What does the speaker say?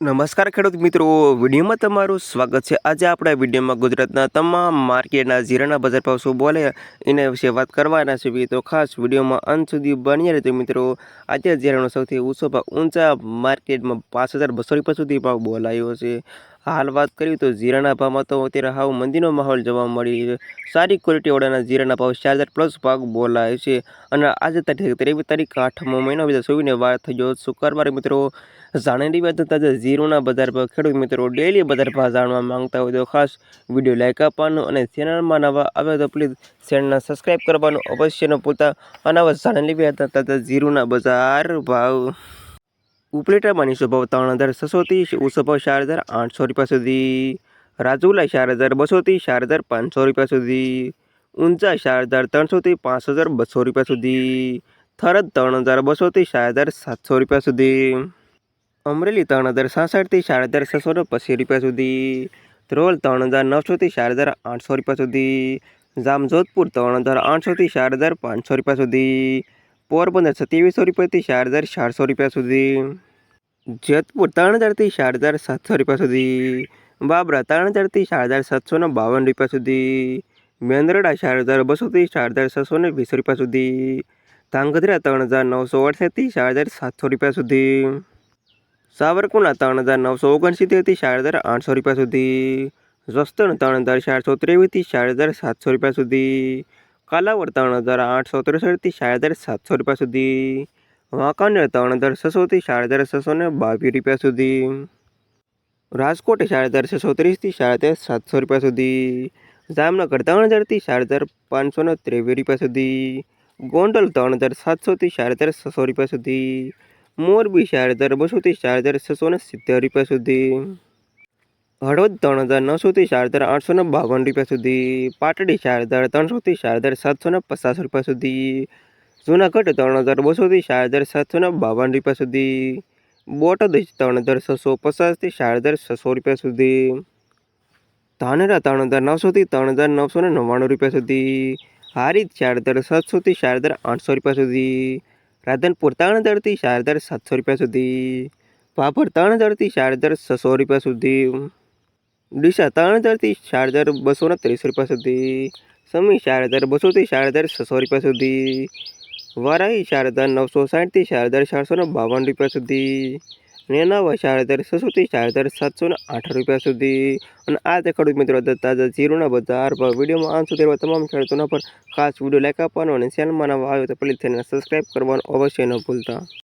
નમસ્કાર ખેડૂત મિત્રો, વિડીયોમાં તમારું સ્વાગત છે. આજે આપણે વિડીયોમાં ગુજરાતના તમામ માર્કેટના જીરાના બજાર ભાવ શું બોલે એના વિશે વાત કરવાના છે. તો ખાસ વિડીયોમાં અંત સુધી બન્યા રહેતો મિત્રો. આજે જીરાનો સૌથી ઊંચો ભાવ ઊંચા માર્કેટમાં પાંચ હજાર બસો રૂપિયા સુધી ભાવ બોલાયો છે. હાલ વાત કરીએ તો જીરાના ભાવમાં તો અત્યારે હાવ મંદીનો માહોલ જોવા મળી સારી ક્વોલિટીવાળાના જીરાના ભાવ ચાર પ્લસ ભાગ બોલાય છે. અને આજે તારીખ ત્રેવીસ તારીખ, આઠમો મહિનો બીજા સુવીને વાર થઈ ગયો શુક્રવારે મિત્રો જાણેલી વાત તાજા જીરોના બજાર ભાવ. ખેડૂત મિત્રો ડેલી બજાર ભાવ જાણવા માંગતા હોય તો ખાસ વીડિયો લાઈક આપવાનું અને ચેનલમાં નવા આવે તો પ્લીઝ ચેનલને સબસ્ક્રાઈબ કરવાનું અવશ્ય ન ભૂલતા. અને જાણેલી વાત તાજા ઝીરોના બજાર ભાવ. ઉપલેટા સ્વભાવ ત્રણ હજાર છસોથી ઉસો ચાર હજાર આઠસો રૂપિયા સુધી. રાજુલા ચાર હજાર બસોથી ચાર હજાર પાંચસો રૂપિયા સુધી. ઊંચા ચાર હજાર ત્રણસોથી પાંચ હજાર બસો રૂપિયા સુધી. થરદ ત્રણ હજાર બસોથી ચાર હજાર સાતસો રૂપિયા સુધી. અમરેલી ત્રણ હજાર સાસઠથી ચાર હજાર છસો ને પચીસ રૂપિયા સુધી. ધ્રોલ ત્રણ હજાર નવસોથી ચાર હજાર આઠસો રૂપિયા સુધી. જામજોધપુર ત્રણ હજાર આઠસોથી ચાર હજાર પાંચસો રૂપિયા સુધી. પોરબંદર સત્યાવીસો રૂપિયાથી ચાર હજાર ચારસો રૂપિયા સુધી. જેતપુર ત્રણ હજારથી ચાર હજાર સાતસો રૂપિયા સુધી. બાબરા ત્રણ હજારથી ચાર હજાર સાતસો બાવન રૂપિયા સુધી. મેંદરડા ચાર હજાર બસોથી ચાર હજાર છસો વીસ રૂપિયા સુધી. ધાંગધ્રા ત્રણ હજાર નવસો અડસઠથી ચાર હજાર સાતસો રૂપિયા સુધી. સાવરકુંડલા ત્રણ હજાર નવસો ઓગણસિત્તેરથી ચાર હજાર આઠસો રૂપિયા સુધી. જસદણ ત્રણ હજાર ચારસો ત્રેવીસથી ચાર હજાર સાતસો રૂપિયા સુધી. કાલાવડ ત્રણ હજાર આઠસો ત્રેસઠથી ચાર હજાર સાતસો રૂપિયા સુધી. વાંકાનેર ત્રણ હજાર છસોથી ચાર હજાર છસો ને બાવીસ રૂપિયા સુધી. રાજકોટ ચાર હજાર છસો ત્રીસથી ચાર હજાર સાતસો રૂપિયા સુધી. જામનગર ત્રણ હજારથી ચાર હજાર પાંચસો ને ત્રેવીસ રૂપિયા સુધી. ગોંડલ ત્રણ હજાર સાતસોથી ચાર હજાર છસો રૂપિયા સુધી. મોરબી ચાર હજાર બસોથી ચાર હજાર છસો ને સિત્તેર રૂપિયા સુધી. હળવદ ત્રણ હજાર નવસોથી ચાર હજાર આઠસો ને બાવન રૂપિયા સુધી, પાટડી ચાર ત્રણસોથી ચાર હજાર સાતસો ને પચાસ રૂપિયા સુધી, જૂનાગઢ ત્રણ હજાર બસોથી ચાર હજાર સાતસો ને બાવન રૂપિયા સુધી, બોટાદ ત્રણ હજાર છસો પચાસથી ચાર હજાર છસો રૂપિયા સુધી, ધાનેરા ત્રણ હજાર નવસોથી ત્રણ હજાર નવસો ને નવ્વાણું રૂપિયા સુધી, હારીજ ચાર હજાર સાતસોથી ચાર આઠસો રૂપિયા સુધી, રાધનપુર ત્રણ હજારથી ચાર સાતસો રૂપિયા સુધી, ભાભર ત્રણ હજારથી ચાર હજાર છસો રૂપિયા સુધી ડીસા ત્રણ હજારથી ચાર હજાર બસો ને ત્રીસ રૂપિયા સુધી, સમી ચાર હજાર બસોથી ચાર હજાર છસો રૂપિયા સુધી, વારાહી ચાર હજાર નવસો સાઠથી ચાર હજાર ચારસો બાવન રૂપિયા સુધી, નેનાવા ચાર હજાર છસોથી ચાર હજાર સાતસો ને આઠ રૂપિયા સુધી. અને આ તે ખેડૂત મિત્રો તાજા જીરોના બજાર પર વિડીયોમાં આમ સુધી તમામ ખેડૂતોના પર ખાસ વીડિયો લાઈક આપવાનો અને ચેનલમાં નવા આવ્યો તો પ્લીઝ તેને સબસ્ક્રાઈબ કરવાનું અવશ્ય ન ભૂલતા.